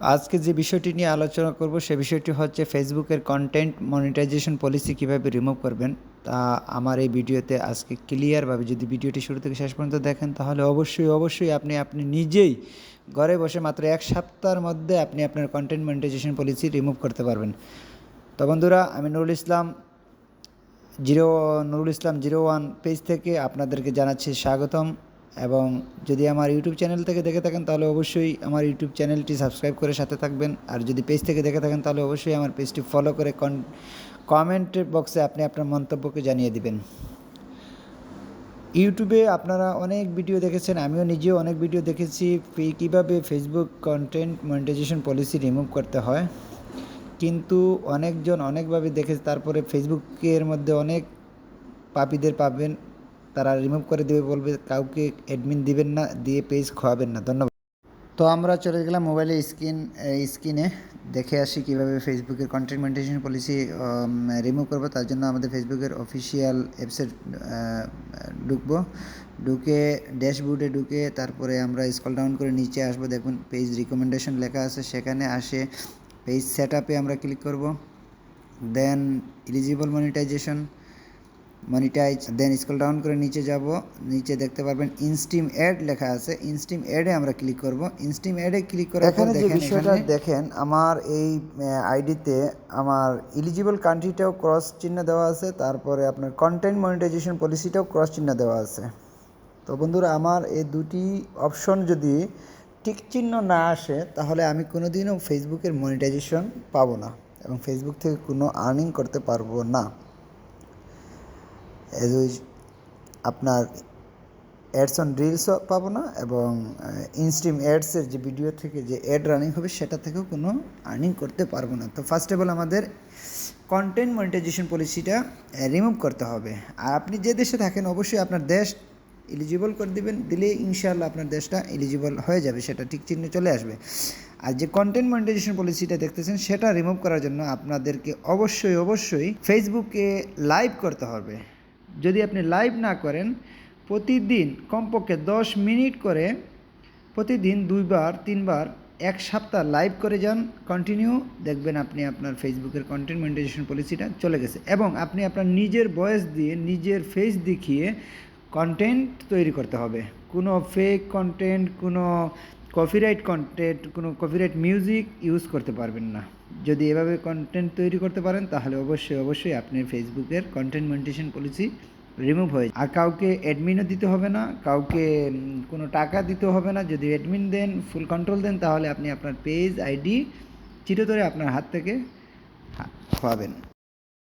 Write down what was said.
আজকে যে বিষয়টি নিয়ে আলোচনা করব, সে বিষয়টি হচ্ছে ফেসবুকের কন্টেন্ট মনিটাইজেশন পলিসি কীভাবে রিমুভ করবেন, তা আমার এই ভিডিওতে আজকে ক্লিয়ারভাবে যদি ভিডিওটি শুরু থেকে শেষ পর্যন্ত দেখেন, তাহলে অবশ্যই অবশ্যই আপনি আপনি নিজেই ঘরে বসে মাত্র এক সপ্তাহের মধ্যে আপনি আপনার কন্টেন্ট মনিটাইজেশন পলিসি রিমুভ করতে পারবেন। তো বন্ধুরা, আমি Nurul Islam, zero, Nurul Islam zero one page থেকে আপনাদেরকে জানাচ্ছি স্বাগতম। এবং যদি আমার ইউটিউব চ্যানেল থেকে দেখে থাকেন, তাহলে অবশ্যই আমার ইউটিউব চ্যানেলটি সাবস্ক্রাইব করে সাথে থাকবেন। আর যদি পেজ থেকে দেখে থাকেন, তাহলে অবশ্যই আমার পেজটি ফলো করে কমেন্ট বক্সে আপনি আপনার মন্তব্যকে জানিয়ে দিবেন। ইউটিউবে আপনারা অনেক ভিডিও দেখেছেন, আমিও নিজেও অনেক ভিডিও দেখেছি কীভাবে Facebook content monetization policy remove করতে হয়। কিন্তু অনেকজন অনেকভাবে দেখেছে, তারপরে ফেসবুকের মধ্যে অনেক পাপীদের পাবেন তারা রিমুভ করে দেবে, বলবে কাউকে অ্যাডমিন দিবেন না, দিয়ে পেজ খোয়াবেন না। ধন্যবাদ। তো আমরা চলে গেলাম মোবাইলে স্ক্রিন স্ক্রিনে দেখে আসি কীভাবে ফেসবুকের কন্টেন্ট মনিটাইজেশন পলিসি রিমুভ করব। তার জন্য আমাদের ফেসবুকের অফিসিয়াল অ্যাপসে ঢুকবো। ঢুকে ড্যাশবোর্ডে ঢুকে তারপরে আমরা স্কল ডাউন করে নিচে আসব। দেখুন পেজ রিকমেন্ডেশন লেখা আছে। সেখানে আসে পেজ সেট আপে আমরা ক্লিক করব। Then eligible monetization monetize then scroll down করে নিচে যাব নিচে দেখতে পারবেন ইনস্টিম অ্যাড লেখা আছে ইনস্টিম অ্যাডে আমরা ক্লিক করব ইনস্টিম অ্যাডে ক্লিক করে এখানে যে বিষয়টা দেখেন আমার এই আইডিতে আমার এলিজিবল কান্ট্রিটাও ক্রস চিহ্ন দেওয়া আছে তারপরে আপনার কন্টেন্ট মনিটাইজেশন পলিসিটাও ক্রস চিহ্ন দেওয়া আছে। তো বন্ধুরা আমার এই দুটি অপশন যদি টিক চিহ্ন না আসে তাহলে আমি কোনোদিনও ফেসবুকের মনিটাইজেশন পাবো না এবং ফেসবুক থেকে কোনো আর্নিং করতে পারব না। এজ আপনার অ্যাডস অন রিলসও পাবো না এবং ইনস্ট্রিম অ্যাডসের যে ভিডিও থেকে যে অ্যাড রানিং হবে সেটা থেকেও কোনো আর্নিং করতে পারব না। তো ফার্স্ট অফ অল আমাদের কন্টেন্ট মনিটাইজেশন পলিসিটা রিমুভ করতে হবে। আর আপনি যে দেশে থাকেন অবশ্যই আপনার দেশ এলিজিবল করে দিবেন দিলে ইনশাআল্লাহ আপনার দেশটা এলিজিবল হয়ে যাবে, সেটা ঠিক চিহ্ন চলে আসবে। আর যে কন্টেন্ট মনিটাইজেশন পলিসিটা দেখতেছেন, সেটা রিমুভ করার জন্য আপনাদেরকে অবশ্যই অবশ্যই ফেসবুকে লাইভ করতে হবে। যদি আপনি লাইভ না করেন, প্রতিদিন কমপক্ষে দশ মিনিট করে প্রতিদিন দুইবার, তিনবার, এক সপ্তাহ লাইভ করে যান কন্টিনিউ দেখবেন আপনি আপনার ফেসবুকের কন্টেন্ট মনিটাইজেশন পলিসিটা চলে গেছে। এবং আপনি আপনার নিজের ভয়েস দিয়ে, নিজের ফেস দেখিয়ে কন্টেন্ট তৈরি করতে হবে। কোনো ফেক কন্টেন্ট কোনো কপিরাইট কন্টেন্ট কোনো কপিরাইট মিউজিক ইউজ করতে পারবেন না। যদি এভাবে কন্টেন্ট তৈরি করতে পারেন, তাহলে অবশ্যই অবশ্যই আপনি ফেসবুকের কন্টেন্ট মনিটেশন পলিসি রিমুভ হয়ে আর কাউকে অ্যাডমিনও দিতে হবে না, কাউকে কোনো টাকা দিতে হবে না। যদি অ্যাডমিন দেন ফুল কন্ট্রোল দেন, তাহলে আপনি আপনার পেজ আইডি চিরতরে আপনার হাত থেকে খোয়াবেন।